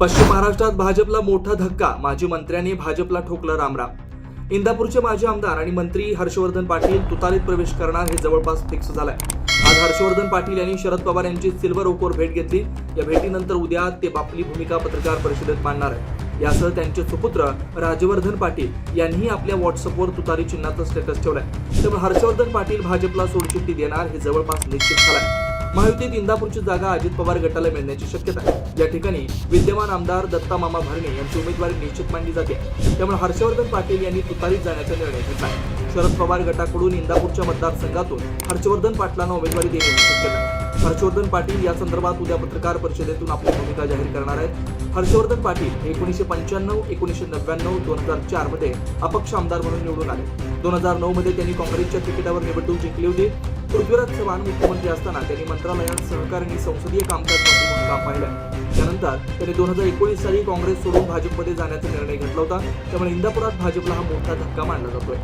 पश्चिम महाराष्ट्रात भाजपला मोठा धक्का माजी मंत्र्यांनी भाजपला ठोकलं रामराम. इंदापूरचे माजी आमदार आणि मंत्री हर्षवर्धन पाटील तुतारीत प्रवेश करणार हे जवळपास फिक्स झालंय. आज हर्षवर्धन पाटील यांनी शरद पवार यांची सिल्वर ओकवर भेट घेतली. या भेटीनंतर उद्या ते आपली भूमिका पत्रकार परिषदेत मांडणार आहे यासह त्यांचे सुपुत्र राजवर्धन पाटील यांनीही आपल्या व्हॉट्सअपवर तुतारी चिन्हाचा स्टेटस ठेवलाय. त्यामुळे हर्षवर्धन पाटील भाजपला सोडचिठ्ठी देणार हे जवळपास निश्चित झालंय. महायुतीत इंदापूरची जागा अजित पवार गटाला मिळण्याची शक्यता आहे. या ठिकाणी विद्यमान आमदार दत्ता मामा भरणे यांची उमेदवारी निश्चित मांडली जाते. त्यामुळे हर्षवर्धन पाटील यांनी तुतारीत जाण्याचा निर्णय घेतला आहे. शरद पवार गटाकडून इंदापूरच्या मतदारसंघातून हर्षवर्धन पाटलांना उमेदवारी देण्याची शक्यता आहे. हर्षवर्धन पाटील या संदर्भात उद्या पत्रकार परिषदेतून आपली भूमिका जाहीर करणार आहेत. हर्षवर्धन पाटील एकोणीसशे पंच्याण्णव एकोणीसशे नव्याण्णव दोन हजार चारमध्ये अपक्ष आमदार म्हणून निवडून आले. दोन हजार नऊ मध्ये त्यांनी काँग्रेसच्या तिकिटावर निवडणूक जिंकली होती. पृथ्वीराज चव्हाण मुख्यमंत्री असताना त्यांनी मंत्रालयात सहकार आणि संसदीय कामकाज मंत्री म्हणून काम पाहिलं. त्यानंतर त्यांनी दोन हजार एकोणीस साली काँग्रेस सोडून भाजपमध्ये जाण्याचा निर्णय घेतला होता. त्यामुळे इंदापुरात भाजपला हा मोठा धक्का मानला जातोय.